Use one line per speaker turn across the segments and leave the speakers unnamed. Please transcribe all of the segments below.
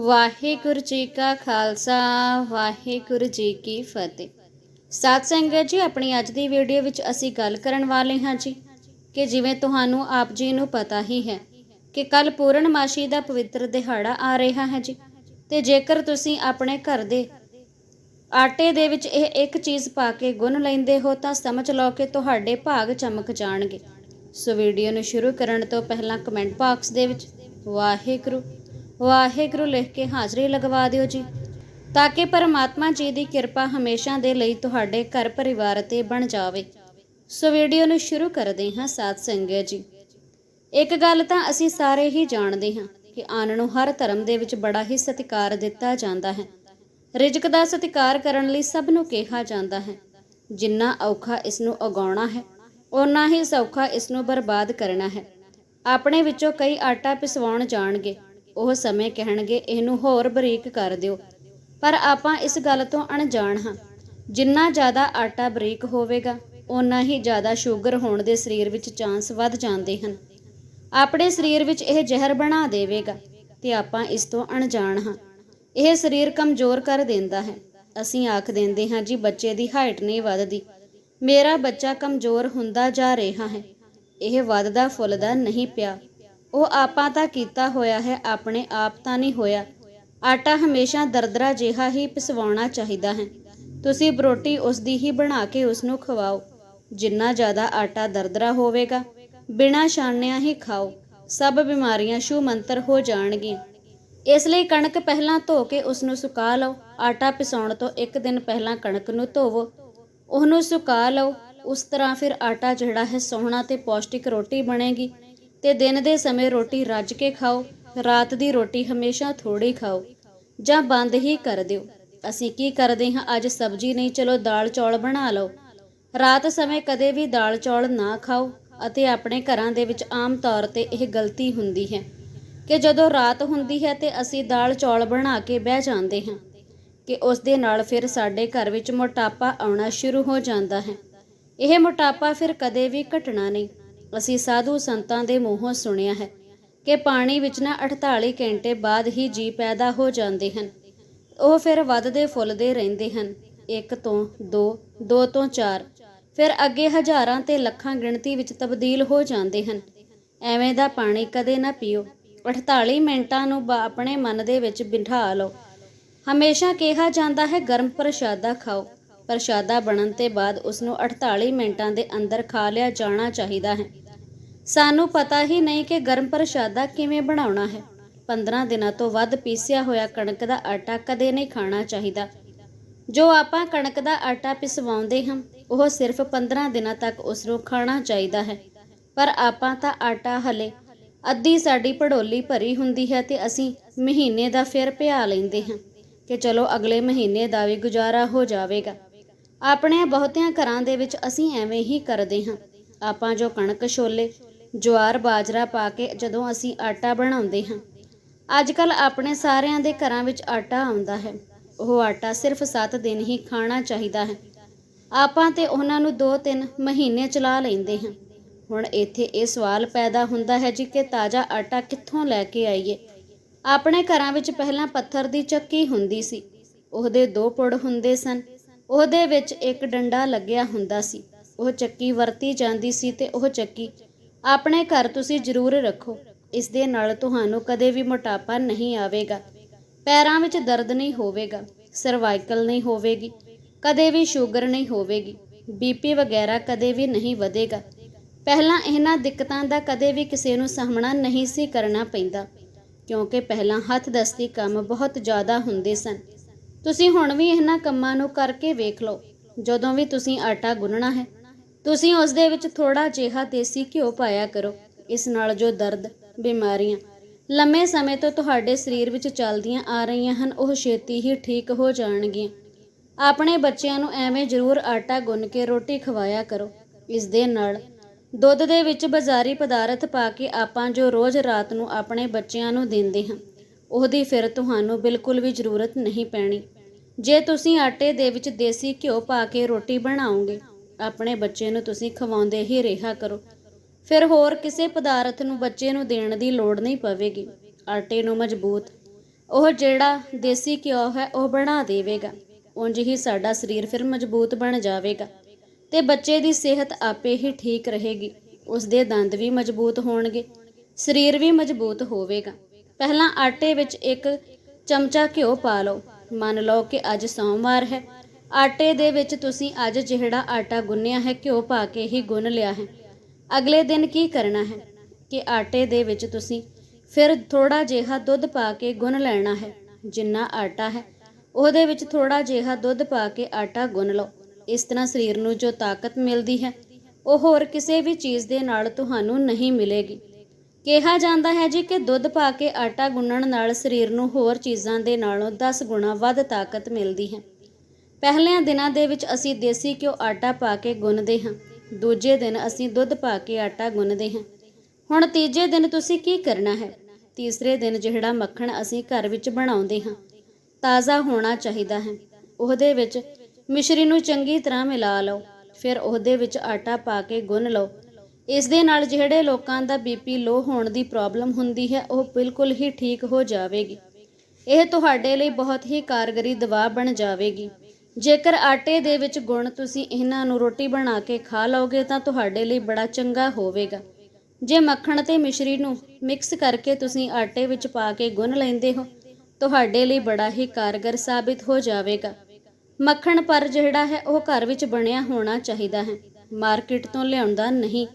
ਵਾਹਿਗੁਰੂ ਜੀ ਕਾ ਖਾਲਸਾ, ਵਾਹਿਗੁਰੂ ਜੀ ਕੀ ਫਤਿਹ। ਸਾਧ ਸੰਗਤ ਜੀ, ਆਪਣੀ ਅੱਜ ਦੀ ਵੀਡੀਓ ਵਿੱਚ ਅਸੀਂ ਗੱਲ ਕਰਨ ਵਾਲੇ ਹਾਂ ਜੀ ਕਿ ਜਿਵੇਂ ਤੁਹਾਨੂੰ ਆਪ ਜੀ ਨੂੰ ਪਤਾ ਹੀ ਹੈ ਕਿ ਕੱਲ ਪੂਰਨਮਾਸ਼ੀ ਦਾ ਪਵਿੱਤਰ ਦਿਹਾੜਾ ਆ ਰਿਹਾ ਹੈ ਜੀ। ਤੇ ਜੇਕਰ ਤੁਸੀਂ ਆਪਣੇ ਘਰ ਦੇ ਆਟੇ ਦੇ ਵਿੱਚ ਇਹ ਇੱਕ ਚੀਜ਼ ਪਾ ਕੇ ਗੁੰਨ ਲੈਂਦੇ ਹੋ, ਤਾਂ ਸਮਝ ਲਓ ਕਿ ਤੁਹਾਡੇ ਭਾਗ ਚਮਕ ਜਾਣਗੇ। ਸੋ ਵੀਡੀਓ ਨੂੰ ਸ਼ੁਰੂ ਕਰਨ ਤੋਂ ਪਹਿਲਾਂ ਕਮੈਂਟ ਬਾਕਸ ਦੇ ਵਿੱਚ ਵਾਹਿਗੁਰੂ ਵਾਹਿਗੁਰੂ ਲਿਖ ਕੇ ਹਾਜ਼ਰੀ ਲਗਵਾ ਦਿਓ ਜੀ। ਤਾਂ ਕਿ ਪਰਮਾਤਮਾ ਜੀ ਦੀ ਕਿਰਪਾ ਹਮੇਸ਼ਾ ਦੇ ਲਈ ਤੁਹਾਡੇ ਘਰ ਪਰਿਵਾਰ ਤੇ ਬਣ ਜਾਵੇ। ਸੋ ਵੀਡੀਓ ਨੂੰ ਸ਼ੁਰੂ ਕਰਦੇ ਹਾਂ ਸਾਧ ਸੰਗਤ ਜੀ। ਇੱਕ ਗੱਲ ਤਾਂ ਅਸੀਂ ਸਾਰੇ ਹੀ ਜਾਣਦੇ ਹਾਂ ਕਿ ਅੰਨ ਨੂੰ ਹਰ ਧਰਮ ਦੇ ਵਿੱਚ ਬੜਾ ਹੀ ਸਤਿਕਾਰ ਦਿੱਤਾ ਜਾਂਦਾ ਹੈ। ਰਿਜ਼ਕ ਦਾ ਸਤਿਕਾਰ ਕਰਨ ਲਈ ਸਭ ਨੂੰ ਕਿਹਾ ਜਾਂਦਾ ਹੈ। ਜਿੰਨਾ ਔਖਾ ਇਸ ਨੂੰ ਉਗਾਉਣਾ ਹੈ, ਓਨਾ ਹੀ ਸੌਖਾ ਇਸ ਨੂੰ ਬਰਬਾਦ ਕਰਨਾ ਹੈ। ਆਪਣੇ ਵਿੱਚੋਂ ਕਈ ਆਟਾ ਪਿਸਵਾਉਣ ਜਾਣਗੇ। ਉਹ ਸਮੇਂ ਕਹਿਣਗੇ, ਇਹਨੂੰ ਹੋਰ ਬਰੀਕ ਕਰ ਦਿਓ। ਪਰ ਆਪਾਂ ਇਸ ਗੱਲ ਤੋਂ ਅਣਜਾਣ ਹਾਂ। ਜਿੰਨਾ ਜ਼ਿਆਦਾ ਆਟਾ ਬਰੀਕ ਹੋਵੇਗਾ, ਓਨਾ ਹੀ ਜ਼ਿਆਦਾ ਸ਼ੂਗਰ ਹੋਣ ਦੇ ਸਰੀਰ ਵਿੱਚ ਚਾਂਸ ਵੱਧ ਜਾਂਦੇ ਹਨ। ਆਪਣੇ ਸਰੀਰ ਵਿੱਚ ਇਹ ਜ਼ਹਿਰ ਬਣਾ ਦੇਵੇਗਾ ਤੇ ਆਪਾਂ ਇਸ ਤੋਂ ਅਣਜਾਣ ਹਾਂ। ਇਹ ਸਰੀਰ ਕਮਜ਼ੋਰ ਕਰ ਦਿੰਦਾ ਹੈ। ਅਸੀਂ ਆਖ ਦਿੰਦੇ ਹਾਂ, ਜੀ, ਬੱਚੇ ਦੀ ਹਾਈਟ ਨਹੀਂ ਵੱਧਦੀ। ਮੇਰਾ ਬੱਚਾ ਕਮਜ਼ੋਰ ਹੁੰਦਾ ਜਾ ਰਿਹਾ ਹੈ। ਇਹ ਵੱਧਦਾ ਫੁੱਲਦਾ ਨਹੀਂ ਪਿਆ। ਉਹ ਆਪਾਂ ਤਾਂ ਕੀਤਾ ਹੋਇਆ ਹੈ, ਆਪਣੇ ਆਪ ਤਾਂ ਨਹੀਂ ਹੋਇਆ। ਆਟਾ ਹਮੇਸ਼ਾ ਦਰਦਰਾ ਜਿਹਾ ਹੀ ਪਿਸਵਾਉਣਾ ਚਾਹੀਦਾ ਹੈ। ਤੁਸੀਂ ਬਰੋਟੀ ਉਸ ਦੀ ਹੀ ਬਣਾ ਕੇ ਉਸ ਨੂੰ ਖਵਾਓ। ਜਿੰਨਾ ਜ਼ਿਆਦਾ ਆਟਾ ਦਰਦਰਾ ਹੋਵੇਗਾ, ਬਿਨਾਂ ਛਾਣਿਆਂ ਹੀ ਖਾਓ। ਸਭ ਬਿਮਾਰੀਆਂ ਸ਼ੂ ਮੰਤਰ ਹੋ ਜਾਣਗੀਆਂ। ਇਸ ਲਈ ਕਣਕ ਪਹਿਲਾਂ ਧੋ ਕੇ ਉਸ ਨੂੰ ਸੁਕਾ ਲਓ। ਆਟਾ ਪਿਸਾਉਣ ਤੋਂ ਇੱਕ ਦਿਨ ਪਹਿਲਾਂ ਕਣਕ ਨੂੰ ਧੋਵੋ। ਉਹਨੂੰ ਸੁਕਾ ਲਓ। ਉਸ ਤਰ੍ਹਾਂ ਫਿਰ ਆਟਾ ਜਿਹੜਾ ਹੈ, ਸੋਹਣਾ ਤੇ ਪੌਸ਼ਟਿਕ ਰੋਟੀ ਬਣੇਗੀ। ਤੇ ਦਿਨ ਦੇ ਸਮੇਂ ਰੋਟੀ ਰੱਜ ਕੇ ਖਾਓ, ਰਾਤ ਦੀ ਰੋਟੀ ਹਮੇਸ਼ਾ ਥੋੜੀ ਖਾਓ, ਜਾਂ ਬੰਦ ਹੀ ਕਰ ਦਿਓ। ਅਸੀਂ ਕੀ ਕਰਦੇ ਹਾਂ, ਅੱਜ ਸਬਜ਼ੀ ਨਹੀਂ, ਚਲੋ ਦਾਲ ਚੌਲ ਬਣਾ ਲਓ। ਰਾਤ ਸਮੇਂ ਕਦੇ ਵੀ ਦਾਲ ਚੌਲ ਨਾ ਖਾਓ ਅਤੇ ਆਪਣੇ ਘਰਾਂ ਦੇ ਵਿੱਚ ਆਮ ਤੌਰ ਤੇ ਇਹ ਗਲਤੀ ਹੁੰਦੀ ਹੈ ਕਿ ਜਦੋਂ ਰਾਤ ਹੁੰਦੀ ਹੈ ਤੇ ਅਸੀਂ ਦਾਲ ਚੌਲ ਬਣਾ ਕੇ ਬਹਿ ਜਾਂਦੇ ਹਾਂ ਕਿ ਉਸ ਦੇ ਨਾਲ ਫਿਰ ਸਾਡੇ ਘਰ ਵਿੱਚ ਮੋਟਾਪਾ ਆਉਣਾ ਸ਼ੁਰੂ ਹੋ ਜਾਂਦਾ ਹੈ। ਇਹ ਮੋਟਾਪਾ ਫਿਰ ਕਦੇ ਵੀ ਘਟਣਾ ਨਹੀਂ। ਅਸੀਂ ਸਾਧੂ ਸੰਤਾਂ ਦੇ ਮੂੰਹੋਂ ਸੁਣਿਆ ਹੈ ਕਿ ਪਾਣੀ ਵਿੱਚ ਨਾ 48 ਘੰਟੇ ਬਾਅਦ ਹੀ ਜੀ ਪੈਦਾ ਹੋ ਜਾਂਦੇ ਹਨ। ਉਹ ਫਿਰ ਵੱਧਦੇ ਫੁੱਲਦੇ ਰਹਿੰਦੇ ਹਨ। ਇੱਕ ਤੋਂ 2 2 ਤੋਂ ਚਾਰ। ਫਿਰ ਅੱਗੇ ਹਜ਼ਾਰਾਂ ਤੇ ਲੱਖਾਂ ਗਿਣਤੀ ਵਿੱਚ ਤਬਦੀਲ ਹੋ ਜਾਂਦੇ ਹਨ। ਐਵੇਂ ਦਾ ਪਾਣੀ ਕਦੇ ਨਾ ਪੀਓ। 48 ਮਿੰਟਾਂ ਨੂੰ ਬ- ਆਪਣੇ ਮਨ ਦੇ ਵਿੱਚ ਬਿਠਾ ਲਓ। ਹਮੇਸ਼ਾ ਕਿਹਾ ਜਾਂਦਾ ਹੈ, ਗਰਮ ਪ੍ਰਸ਼ਾਦਾ ਖਾਓ। ਪ੍ਰਸ਼ਾਦਾ ਬਣਨ ਤੇ ਬਾਅਦ ਉਸ ਨੂੰ 48 ਮਿੰਟਾਂ ਦੇ ਅੰਦਰ ਖਾ ਲਿਆ ਜਾਣਾ ਚਾਹੀਦਾ ਹੈ। ਸਾਨੂੰ ਪਤਾ ਹੀ ਨਹੀਂ ਕਿ ਗਰਮ ਪ੍ਰਸ਼ਾਦਾ ਕਿਵੇਂ ਬਣਾਉਣਾ ਹੈ। 15 ਦਿਨਾਂ ਤੋਂ ਵੱਧ ਪੀਸਿਆ ਹੋਇਆ ਕਣਕ ਦਾ ਆਟਾ ਕਦੇ ਨਹੀਂ ਖਾਣਾ ਚਾਹੀਦਾ। ਜੋ ਆਪਾਂ ਕਣਕ ਦਾ ਆਟਾ ਪਿਸਵਾਉਂਦੇ ਹਾਂ, ਉਹ ਸਿਰਫ 15 ਦਿਨਾਂ ਤੱਕ ਉਸ ਨੂੰ ਖਾਣਾ ਚਾਹੀਦਾ ਹੈ। ਪਰ ਆਪਾਂ ਤਾਂ ਆਟਾ ਹਲੇ ਅੱਧੀ ਸਾਡੀ ਪੜੋਲੀ ਭਰੀ ਹੁੰਦੀ ਹੈ ਤੇ ਅਸੀਂ ਮਹੀਨੇ ਦਾ ਫਿਰ ਭਿਆ ਲੈਂਦੇ ਹਾਂ ਕਿ ਚਲੋ ਅਗਲੇ ਮਹੀਨੇ ਦਾ ਵੀ ਗੁਜ਼ਾਰਾ ਹੋ ਜਾਵੇਗਾ। ਆਪਣੇ ਬਹੁਤਿਆਂ ਘਰਾਂ ਦੇ ਵਿੱਚ ਅਸੀਂ ਐਵੇਂ ਹੀ ਕਰਦੇ ਹਾਂ। ਆਪਾਂ ਜੋ ਕਣਕ ਛੋਲੇ ਜਵਾਰ ਬਾਜਰਾ ਪਾ ਕੇ ਜਦੋਂ ਅਸੀਂ ਆਟਾ ਬਣਾਉਂਦੇ ਹਾਂ ਅੱਜ ਕੱਲ ਆਪਣੇ ਸਾਰਿਆਂ ਦੇ ਘਰਾਂ ਵਿੱਚ ਆਟਾ ਆਉਂਦਾ ਹੈ। ਉਹ ਆਟਾ ਸਿਰਫ 7 ਦਿਨ ਹੀ ਖਾਣਾ ਚਾਹੀਦਾ ਹੈ। ਆਪਾਂ ਤੇ ਉਹਨਾਂ ਨੂੰ 2-3 ਮਹੀਨੇ ਚਲਾ ਲੈਂਦੇ ਹਾਂ। ਹੁਣ ਇੱਥੇ ਇਹ ਸਵਾਲ ਪੈਦਾ ਹੁੰਦਾ ਹੈ ਜੀ ਕਿ ਤਾਜ਼ਾ ਆਟਾ ਕਿੱਥੋਂ ਲੈ ਕੇ ਆਈਏ? ਆਪਣੇ ਘਰਾਂ ਵਿੱਚ ਪਹਿਲਾਂ ਪੱਥਰ ਦੀ ਚੱਕੀ ਹੁੰਦੀ ਸੀ। ਉਹਦੇ ਦੋ ਪੁੜ ਹੁੰਦੇ ਸਨ। ਉਹਦੇ ਵਿੱਚ ਇੱਕ ਡੰਡਾ ਲੱਗਿਆ ਹੁੰਦਾ ਸੀ। ਉਹ ਚੱਕੀ ਵਰਤੀ ਜਾਂਦੀ ਸੀ ਤੇ ਉਹ ਚੱਕੀ, ਆਪਣੇ ਘਰ ਤੁਸੀਂ ਜ਼ਰੂਰ ਰੱਖੋ, ਇਸ ਦੇ ਨਾਲ ਤੁਹਾਨੂੰ ਕਦੇ ਵੀ ਮੋਟਾਪਾ ਨਹੀਂ ਆਵੇਗਾ। ਪੈਰਾਂ ਵਿੱਚ ਦਰਦ ਨਹੀਂ ਹੋਵੇਗਾ, ਸਰਵਾਈਕਲ ਨਹੀਂ ਹੋਵੇਗੀ, ਕਦੇ ਵੀ ਸ਼ੂਗਰ ਨਹੀਂ ਹੋਵੇਗੀ ਬੀਪੀ ਵਗੈਰਾ ਕਦੇ ਵੀ ਨਹੀਂ ਵਧੇਗਾ। ਪਹਿਲਾਂ ਇਹਨਾਂ ਦਿੱਕਤਾਂ ਦਾ ਕਦੇ ਵੀ ਕਿਸੇ ਨੂੰ ਸਾਹਮਣਾ ਨਹੀਂ ਸੀ ਕਰਨਾ ਪੈਂਦਾ, ਕਿਉਂਕਿ ਪਹਿਲਾਂ ਹੱਥ ਦਸਤੀ ਕੰਮ ਬਹੁਤ ਜ਼ਿਆਦਾ ਹੁੰਦੇ ਸਨ। ਤੁਸੀਂ ਹੁਣ ਵੀ ਇਹਨਾਂ ਕੰਮਾਂ ਨੂੰ ਕਰਕੇ ਵੇਖ ਲਓ, ਜਦੋਂ ਵੀ ਤੁਸੀਂ ਆਟਾ ਗੁੰਨਣਾ ਹੈ। ਤੁਸੀਂ ਉਸ ਦੇ ਵਿੱਚ ਥੋੜਾ ਜਿਹਾ ਦੇਸੀ ਘਿਓ ਪਾਇਆ ਕਰੋ, ਇਸ ਨਾਲ ਜੋ ਦਰਦ, ਬਿਮਾਰੀਆਂ ਲੰਮੇ ਸਮੇਂ ਤੋਂ ਤੁਹਾਡੇ ਸਰੀਰ ਵਿੱਚ ਚੱਲਦੀਆਂ ਆ ਰਹੀਆਂ ਹਨ, ਉਹ ਛੇਤੀ ਹੀ ਠੀਕ ਹੋ ਜਾਣਗੀਆਂ। ਆਪਣੇ ਬੱਚਿਆਂ ਨੂੰ ਐਵੇਂ ਜ਼ਰੂਰ ਆਟਾ ਗੁੰਨ ਕੇ ਰੋਟੀ ਖਵਾਇਆ ਕਰੋ। ਇਸ ਦੇ ਨਾਲ ਦੁੱਧ ਦੇ ਵਿੱਚ ਬਾਜ਼ਾਰੀ ਪਦਾਰਥ ਪਾ ਕੇ ਆਪਾਂ ਜੋ ਰੋਜ਼ ਰਾਤ ਨੂੰ ਆਪਣੇ ਬੱਚਿਆਂ ਨੂੰ ਦਿੰਦੇ ਹਾਂ ਉਹਦੀ ਫਿਰ ਤੁਹਾਨੂੰ ਬਿਲਕੁਲ ਵੀ ਜ਼ਰੂਰਤ ਨਹੀਂ ਪੈਣੀ। ਜੇ ਤੁਸੀਂ ਆਟੇ ਦੇ ਵਿੱਚ ਦੇਸੀ ਘਿਓ ਪਾ ਕੇ ਰੋਟੀ ਬਣਾਓਗੇ, ਆਪਣੇ ਬੱਚੇ ਨੂੰ ਤੁਸੀਂ ਖਵਾਉਂਦੇ ਹੀ ਰਿਹਾ ਕਰੋ। ਫਿਰ ਹੋਰ ਕਿਸੇ ਪਦਾਰਥ ਨੂੰ ਬੱਚੇ ਨੂੰ ਦੇਣ ਦੀ ਲੋੜ ਨਹੀਂ ਪਵੇਗੀ। ਆਟੇ ਨੂੰ ਮਜ਼ਬੂਤ। ਉਹ ਜਿਹੜਾ ਦੇਸੀ ਘਿਓ ਹੈ, ਉਹ ਬਣਾ ਦੇਵੇਗਾ। ਉਂਝ ਹੀ ਸਾਡਾ ਸਰੀਰ ਫਿਰ ਮਜ਼ਬੂਤ ਬਣ ਜਾਵੇਗਾ ਤੇ ਬੱਚੇ ਦੀ ਸਿਹਤ ਆਪੇ ਹੀ ਠੀਕ ਰਹੇਗੀ। ਉਸ ਦੇ ਦੰਦ ਵੀ ਮਜ਼ਬੂਤ ਹੋਣਗੇ। ਸਰੀਰ ਵੀ ਮਜ਼ਬੂਤ ਹੋਵੇਗਾ। ਪਹਿਲਾਂ ਆਟੇ ਵਿੱਚ ਇੱਕ ਚਮਚਾ ਘਿਓ ਪਾ ਲਓ। ਮੰਨ ਲਓ ਕਿ ਅੱਜ ਸੋਮਵਾਰ ਹੈ। ਆਟੇ ਦੇ ਵਿੱਚ ਤੁਸੀਂ ਅੱਜ ਜਿਹੜਾ ਆਟਾ ਗੁੰਨਿਆ ਹੈ, ਘਿਓ ਪਾ ਕੇ ਹੀ ਗੁੰਨ ਲਿਆ ਹੈ। ਅਗਲੇ ਦਿਨ ਕੀ ਕਰਨਾ ਹੈ? ਕਿ ਆਟੇ ਦੇ ਵਿੱਚ ਤੁਸੀਂ ਫਿਰ ਥੋੜਾ ਜਿਹਾ ਦੁੱਧ ਪਾ ਕੇ ਗੁੰਨ ਲੈਣਾ ਹੈ, ਜਿੰਨਾ ਆਟਾ ਹੈ। ਉਹਦੇ ਵਿੱਚ ਥੋੜਾ ਜਿਹਾ ਦੁੱਧ ਪਾ ਕੇ ਆਟਾ ਗੁੰਨ ਲਓ। ਇਸ ਤਰ੍ਹਾਂ ਸਰੀਰ ਨੂੰ ਜੋ ਤਾਕਤ ਮਿਲਦੀ ਹੈ, ਉਹ ਹੋਰ ਕਿਸੇ ਵੀ ਚੀਜ਼ ਦੇ ਨਾਲ ਤੁਹਾਨੂੰ ਨਹੀਂ ਮਿਲੇਗੀ। ਕਿਹਾ ਜਾਂਦਾ ਹੈ ਜੀ ਕਿ ਦੁੱਧ ਪਾ ਕੇ ਆਟਾ ਗੁੰਨਣ ਨਾਲ ਸਰੀਰ ਨੂੰ ਹੋਰ ਚੀਜ਼ਾਂ ਦੇ ਨਾਲੋਂ 10 ਗੁਣਾ ਵੱਧ ਤਾਕਤ ਮਿਲਦੀ ਹੈ। ਪਹਿਲਿਆਂ ਦਿਨਾਂ ਦੇ ਵਿੱਚ ਅਸੀਂ ਦੇਸੀ ਘਿਓ ਆਟਾ ਪਾ ਕੇ ਗੁੰਨਦੇ ਹਾਂ। ਦੂਜੇ ਦਿਨ ਅਸੀਂ ਦੁੱਧ ਪਾ ਕੇ ਆਟਾ ਗੁੰਨਦੇ ਹਾਂ। ਹੁਣ ਤੀਜੇ ਦਿਨ ਤੁਸੀਂ ਕੀ ਕਰਨਾ ਹੈ? ਤੀਸਰੇ ਦਿਨ ਜਿਹੜਾ ਮੱਖਣ ਅਸੀਂ ਘਰ ਵਿੱਚ ਬਣਾਉਂਦੇ ਹਾਂ, ਤਾਜ਼ਾ ਹੋਣਾ ਚਾਹੀਦਾ ਹੈ। ਉਹਦੇ ਵਿੱਚ ਮਿਸ਼ਰੀ ਨੂੰ ਚੰਗੀ ਤਰ੍ਹਾਂ ਮਿਲਾ ਲਓ। ਫਿਰ ਉਹਦੇ ਵਿੱਚ ਆਟਾ ਪਾ ਕੇ ਗੁੰਨ ਲਓ। ਇਸ ਦੇ ਨਾਲ ਜਿਹੜੇ ਲੋਕਾਂ ਦਾ ਬੀਪੀ ਲੋ ਹੋਣ ਦੀ ਪ੍ਰੋਬਲਮ ਹੁੰਦੀ ਹੈ, ਉਹ ਬਿਲਕੁਲ ਹੀ ਠੀਕ ਹੋ ਜਾਵੇਗੀ। ਇਹ ਤੁਹਾਡੇ ਲਈ ਬਹੁਤ ਹੀ ਕਾਰਗਰੀ ਦਵਾ ਬਣ ਜਾਵੇਗੀ। ਜੇਕਰ ਆਟੇ ਦੇ ਵਿੱਚ ਗੁਣ ਤੁਸੀਂ ਇਹਨਾਂ ਨੂੰ ਰੋਟੀ ਬਣਾ ਕੇ ਖਾ ਲਓਗੇ, ਤਾਂ ਤੁਹਾਡੇ ਲਈ ਬੜਾ ਚੰਗਾ ਹੋਵੇਗਾ। ਜੇ ਮੱਖਣ ਤੇ ਮਿਸ਼ਰੀ ਨੂੰ ਮਿਕਸ ਕਰਕੇ ਤੁਸੀਂ ਆਟੇ ਵਿੱਚ ਪਾ ਕੇ ਗੁੰਨ ਲੈਂਦੇ ਹੋ, ਤੁਹਾਡੇ ਲਈ ਬੜਾ ਹੀ ਕਾਰਗਰ ਸਾਬਿਤ ਹੋ ਜਾਵੇਗਾ। ਮੱਖਣ ਪਰ ਜਿਹੜਾ ਹੈ, ਉਹ ਘਰ ਵਿੱਚ ਬਣਿਆ ਹੋਣਾ ਚਾਹੀਦਾ ਹੈ। ਮਾਰਕੀਟ ਤੋਂ ਲਿਆਉਂਦਾ ਨਹੀਂ।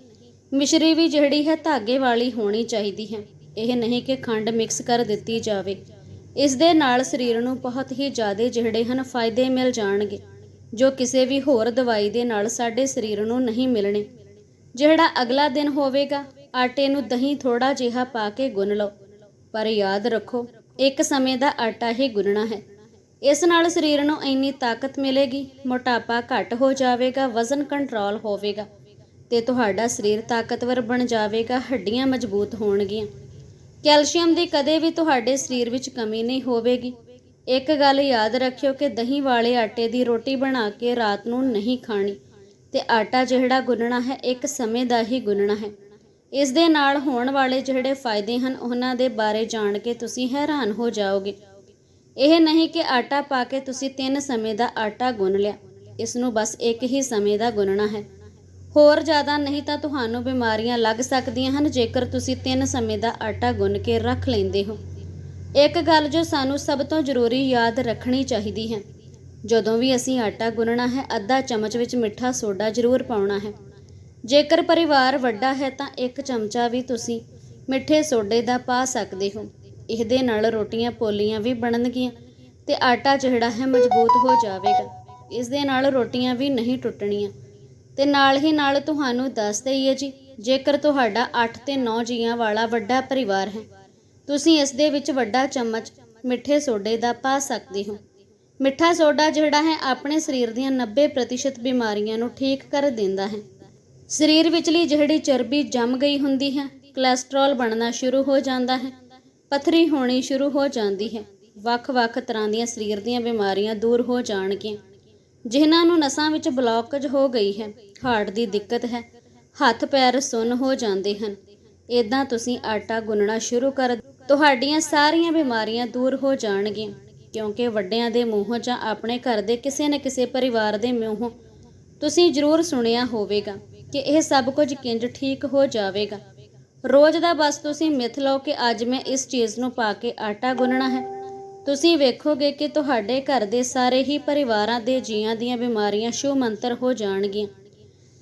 ਮਿਸ਼ਰੀ ਵੀ ਜਿਹੜੀ ਹੈ ਧਾਗੇ ਵਾਲੀ ਹੋਣੀ ਚਾਹੀਦੀ ਹੈ। ਇਹ ਨਹੀਂ ਕਿ ਖੰਡ ਮਿਕਸ ਕਰ ਦਿੱਤੀ ਜਾਵੇ। ਇਸ ਦੇ ਨਾਲ ਸਰੀਰ ਨੂੰ ਬਹੁਤ ਹੀ ਜ਼ਿਆਦਾ ਜਿਹੜੇ ਹਨ ਫਾਇਦੇ ਮਿਲ ਜਾਣਗੇ, ਜੋ ਕਿਸੇ ਵੀ ਹੋਰ ਦਵਾਈ ਦੇ ਨਾਲ ਸਾਡੇ ਸਰੀਰ ਨੂੰ ਨਹੀਂ ਮਿਲਣੇ। ਜਿਹੜਾ ਅਗਲਾ ਦਿਨ ਹੋਵੇਗਾ, ਆਟੇ ਨੂੰ ਦਹੀਂ ਥੋੜਾ ਜਿਹਾ ਪਾ ਕੇ ਗੁੰਨ ਲਓ। ਪਰ ਯਾਦ ਰੱਖੋ, ਇੱਕ ਸਮੇਂ ਦਾ ਆਟਾ ਹੀ ਗੁੰਨਣਾ ਹੈ। ਇਸ ਨਾਲ ਸਰੀਰ ਨੂੰ ਇੰਨੀ ਤਾਕਤ ਮਿਲੇਗੀ, ਮੋਟਾਪਾ ਘੱਟ ਹੋ ਜਾਵੇਗਾ, ਵਜ਼ਨ ਕੰਟਰੋਲ ਹੋਵੇਗਾ। ਤੇ ਤੁਹਾਡਾ ਸਰੀਰ ਤਾਕਤਵਰ ਬਣ ਜਾਵੇਗਾ, ਹੱਡੀਆਂ ਮਜ਼ਬੂਤ ਹੋਣਗੀਆਂ। ਕੈਲਸ਼ੀਅਮ ਦੀ ਕਦੇ ਵੀ ਤੁਹਾਡੇ ਸਰੀਰ ਵਿੱਚ ਕਮੀ ਨਹੀਂ ਹੋਵੇਗੀ। ਇੱਕ ਗੱਲ ਯਾਦ ਰੱਖਿਓ ਕਿ ਦਹੀਂ ਵਾਲੇ ਆਟੇ ਦੀ ਰੋਟੀ ਬਣਾ ਕੇ ਰਾਤ ਨੂੰ ਨਹੀਂ ਖਾਣੀ, ਤੇ ਆਟਾ ਜਿਹੜਾ ਗੁੰਨਣਾ ਹੈ, ਇੱਕ ਸਮੇਂ ਦਾ ਹੀ ਗੁੰਨਣਾ ਹੈ। ਇਸ ਦੇ ਨਾਲ ਹੋਣ ਵਾਲੇ ਜਿਹੜੇ ਫਾਇਦੇ ਹਨ, ਉਹਨਾਂ ਦੇ ਬਾਰੇ ਜਾਣ ਕੇ ਤੁਸੀਂ ਹੈਰਾਨ ਹੋ ਜਾਓਗੇ। ਇਹ ਨਹੀਂ ਕਿ ਆਟਾ ਪਾ ਕੇ ਤੁਸੀਂ ਤਿੰਨ ਸਮੇਂ ਦਾ ਆਟਾ ਗੁੰਨ ਲਿਆ, ਇਸ ਨੂੰ ਬਸ ਇੱਕ ਹੀ ਸਮੇਂ ਦਾ ਗੁੰਨਣਾ ਹੈ। ਹੋਰ ਜ਼ਿਆਦਾ ਨਹੀਂ ਤਾਂ ਤੁਹਾਨੂੰ ਬਿਮਾਰੀਆਂ ਲੱਗ ਸਕਦੀਆਂ ਹਨ ਜੇਕਰ ਤੁਸੀਂ ਤਿੰਨ ਸਮੇਂ ਦਾ ਆਟਾ ਗੁੰਨ ਕੇ ਰੱਖ ਲੈਂਦੇ ਹੋ। ਇੱਕ ਗੱਲ ਜੋ ਸਾਨੂੰ ਸਭ ਤੋਂ ਜ਼ਰੂਰੀ ਯਾਦ ਰੱਖਣੀ ਚਾਹੀਦੀ ਹੈ, ਜਦੋਂ ਵੀ ਅਸੀਂ ਆਟਾ ਗੁੰਨਣਾ ਹੈ, ਅੱਧਾ ਚਮਚ ਵਿੱਚ ਮਿੱਠਾ ਸੋਡਾ ਜ਼ਰੂਰ ਪਾਉਣਾ ਹੈ। ਜੇਕਰ ਪਰਿਵਾਰ ਵੱਡਾ ਹੈ ਤਾਂ ਇੱਕ ਚਮਚਾ ਵੀ ਤੁਸੀਂ ਮਿੱਠੇ ਸੋਡੇ ਦਾ ਪਾ ਸਕਦੇ ਹੋ। ਇਹਦੇ ਨਾਲ ਰੋਟੀਆਂ ਪੋਲੀਆਂ ਵੀ ਬਣਨਗੀਆਂ ਤੇ ਆਟਾ ਜਿਹੜਾ ਹੈ ਮਜ਼ਬੂਤ ਹੋ ਜਾਵੇਗਾ। ਇਸ ਦੇ ਨਾਲ ਰੋਟੀਆਂ ਵੀ ਨਹੀਂ ਟੁੱਟਣੀਆਂ। ਤੇ ਨਾਲ ਹੀ ਨਾਲ ਤੁਹਾਨੂੰ ਦੱਸ ਦਈਏ ਜੀ, ਜੇਕਰ ਤੁਹਾਡਾ 8 ਤੇ 9 ਜੀਆਂ ਵਾਲਾ ਵੱਡਾ ਪਰਿਵਾਰ ਹੈ, ਤੁਸੀਂ ਇਸ ਦੇ ਵਿੱਚ ਵੱਡਾ ਚਮਚ ਮਿੱਠੇ ਸੋਡੇ ਦਾ ਪਾ ਸਕਦੇ ਹੋ। ਮਿੱਠਾ ਸੋਡਾ ਜਿਹੜਾ ਹੈ, ਆਪਣੇ ਸਰੀਰ ਦੀਆਂ 90% ਬਿਮਾਰੀਆਂ ਨੂੰ ਠੀਕ ਕਰ ਦਿੰਦਾ ਹੈ। ਸਰੀਰ ਵਿਚਲੀ ਜਿਹੜੀ ਚਰਬੀ ਜੰਮ ਗਈ ਹੁੰਦੀ ਹੈ ਕੋਲੇਸਟ੍ਰੋਲ ਬਣਨਾ ਸ਼ੁਰੂ ਹੋ ਜਾਂਦਾ ਹੈ, ਪਥਰੀ ਹੋਣੀ ਸ਼ੁਰੂ ਹੋ ਜਾਂਦੀ ਹੈ, ਵੱਖ-ਵੱਖ ਤਰ੍ਹਾਂ ਦੀਆਂ ਸਰੀਰ ਦੀਆਂ ਬਿਮਾਰੀਆਂ ਦੂਰ ਹੋ ਜਾਣਗੀਆਂ। ਜਿਨ੍ਹਾਂ ਨੂੰ ਨਸਾਂ ਵਿੱਚ ਬਲੌਕੇਜ ਹੋ ਗਈ ਹੈ, ਹਾਰਟ ਦੀ ਦਿੱਕਤ ਹੈ, ਹੱਥ ਪੈਰ ਸੁੰਨ ਹੋ ਜਾਂਦੇ ਹਨ। ਇਦਾਂ ਤੁਸੀਂ ਆਟਾ ਗੁੰਨਣਾ ਸ਼ੁਰੂ ਕਰ ਤੁਹਾਡੀਆਂ ਸਾਰੀਆਂ ਬਿਮਾਰੀਆਂ ਦੂਰ ਹੋ ਜਾਣਗੀਆਂ, ਕਿਉਂਕਿ ਵੱਡਿਆਂ ਦੇ ਮੂੰਹੋਂ ਜਾਂ ਆਪਣੇ ਘਰ ਦੇ ਕਿਸੇ ਨਾ ਕਿਸੇ ਪਰਿਵਾਰ ਦੇ ਮੂੰਹੋਂ ਤੁਸੀਂ ਜ਼ਰੂਰ ਸੁਣਿਆ ਹੋਵੇਗਾ ਕਿ ਇਹ ਸਭ ਕੁਝ ਕਿੰਜ ਠੀਕ ਹੋ ਜਾਵੇਗਾ। ਰੋਜ਼ ਦਾ ਬਸ ਤੁਸੀਂ ਮਿਥ ਲਓ ਕਿ ਅੱਜ ਮੈਂ ਇਸ ਚੀਜ਼ ਨੂੰ ਪਾ ਕੇ ਆਟਾ ਗੁੰਨਣਾ ਹੈ। ਤੁਸੀਂ ਵੇਖੋਗੇ ਕਿ ਤੁਹਾਡੇ ਘਰ ਦੇ ਸਾਰੇ ਹੀ ਪਰਿਵਾਰਾਂ ਦੇ ਜੀਆਂ ਦੀਆਂ ਬਿਮਾਰੀਆਂ ਸ਼ੁਭ ਮੰਤਰ ਹੋ ਜਾਣਗੀਆਂ।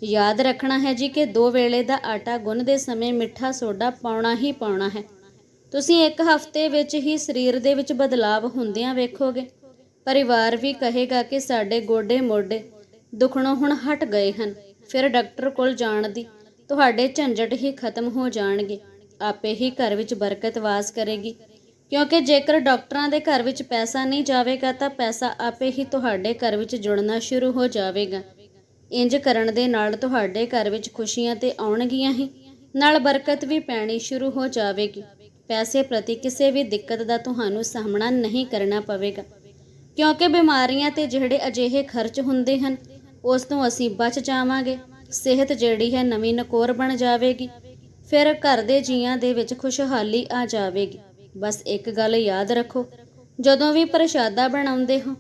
ਯਾਦ ਰੱਖਣਾ ਹੈ ਜੀ ਕਿ ਦੋ ਵੇਲੇ ਦਾ ਆਟਾ ਗੁੰਨਦੇ ਸਮੇਂ ਮਿੱਠਾ ਸੋਡਾ ਪਾਉਣਾ ਹੀ ਪਾਉਣਾ ਹੈ। ਤੁਸੀਂ ਇੱਕ ਹਫ਼ਤੇ ਵਿੱਚ ਹੀ ਸਰੀਰ ਦੇ ਵਿੱਚ ਬਦਲਾਵ ਹੁੰਦਿਆਂ ਵੇਖੋਗੇ। ਪਰਿਵਾਰ ਵੀ ਕਹੇਗਾ ਕਿ ਸਾਡੇ ਗੋਡੇ ਮੋਢੇ ਦੁਖਣੋਂ ਹੁਣ ਹਟ ਗਏ ਹਨ। ਫਿਰ ਡਾਕਟਰ ਕੋਲ ਜਾਣ ਦੀ ਤੁਹਾਡੇ ਝੰਜਟ ਹੀ ਖਤਮ ਹੋ ਜਾਣਗੇ। ਆਪੇ ਹੀ ਘਰ ਵਿੱਚ ਬਰਕਤ ਵਾਸ ਕਰੇਗੀ। ਕਿਉਂਕਿ ਜੇਕਰ ਡਾਕਟਰਾਂ ਦੇ ਘਰ ਵਿੱਚ ਪੈਸਾ ਨਹੀਂ ਜਾਵੇਗਾ ਤਾਂ ਪੈਸਾ ਆਪੇ ਹੀ ਤੁਹਾਡੇ ਘਰ ਵਿੱਚ ਜੁੜਨਾ ਸ਼ੁਰੂ ਹੋ ਜਾਵੇਗਾ। ਇੰਜ ਕਰਨ ਦੇ ਨਾਲ ਤੁਹਾਡੇ ਘਰ ਵਿੱਚ ਖੁਸ਼ੀਆਂ ਤੇ ਆਉਣਗੀਆਂ ਹੀ। ਨਾਲ ਬਰਕਤ ਵੀ ਪੈਣੀ ਸ਼ੁਰੂ ਹੋ ਜਾਵੇਗੀ। ਪੈਸੇ ਪ੍ਰਤੀ ਕਿਸੇ ਵੀ ਦਿੱਕਤ ਦਾ ਤੁਹਾਨੂੰ ਸਾਹਮਣਾ ਨਹੀਂ ਕਰਨਾ ਪਵੇਗਾ। ਕਿਉਂਕਿ ਬਿਮਾਰੀਆਂ ਤੇ ਜਿਹੜੇ ਅਜਿਹੇ ਖਰਚ ਹੁੰਦੇ ਹਨ, ਉਸ ਤੋਂ ਅਸੀਂ ਬਚ ਜਾਵਾਂਗੇ। ਸਿਹਤ ਜਿਹੜੀ ਹੈ ਨਵੀਂ ਨਕੋਰ ਬਣ ਜਾਵੇਗੀ। ਫਿਰ ਘਰ ਦੇ ਜੀਆਂ ਦੇ ਵਿੱਚ ਖੁਸ਼ਹਾਲੀ ਆ ਜਾਵੇਗੀ। ਬਸ ਇੱਕ ਗੱਲ ਯਾਦ ਰੱਖੋ, ਜਦੋਂ ਵੀ ਪ੍ਰਸ਼ਾਦਾ ਬਣਾਉਂਦੇ ਹੋ,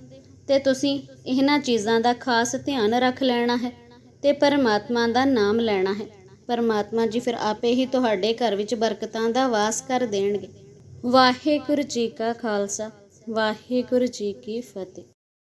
ਤੇ ਤੁਸੀਂ ਇਹਨਾਂ ਚੀਜ਼ਾਂ ਦਾ ਖਾਸ ਧਿਆਨ ਰੱਖ ਲੈਣਾ ਹੈ ਤੇ ਪਰਮਾਤਮਾ ਦਾ ਨਾਮ ਲੈਣਾ ਹੈ। ਪਰਮਾਤਮਾ ਜੀ ਫਿਰ ਆਪੇ ਹੀ ਤੁਹਾਡੇ ਘਰ ਵਿੱਚ ਬਰਕਤਾਂ ਦਾ ਵਾਸ ਕਰ ਦੇਣਗੇ। ਵਾਹਿਗੁਰੂ ਜੀ ਕਾ ਖਾਲਸਾ, ਵਾਹਿਗੁਰੂ ਜੀ ਕੀ ਫਤਿਹ।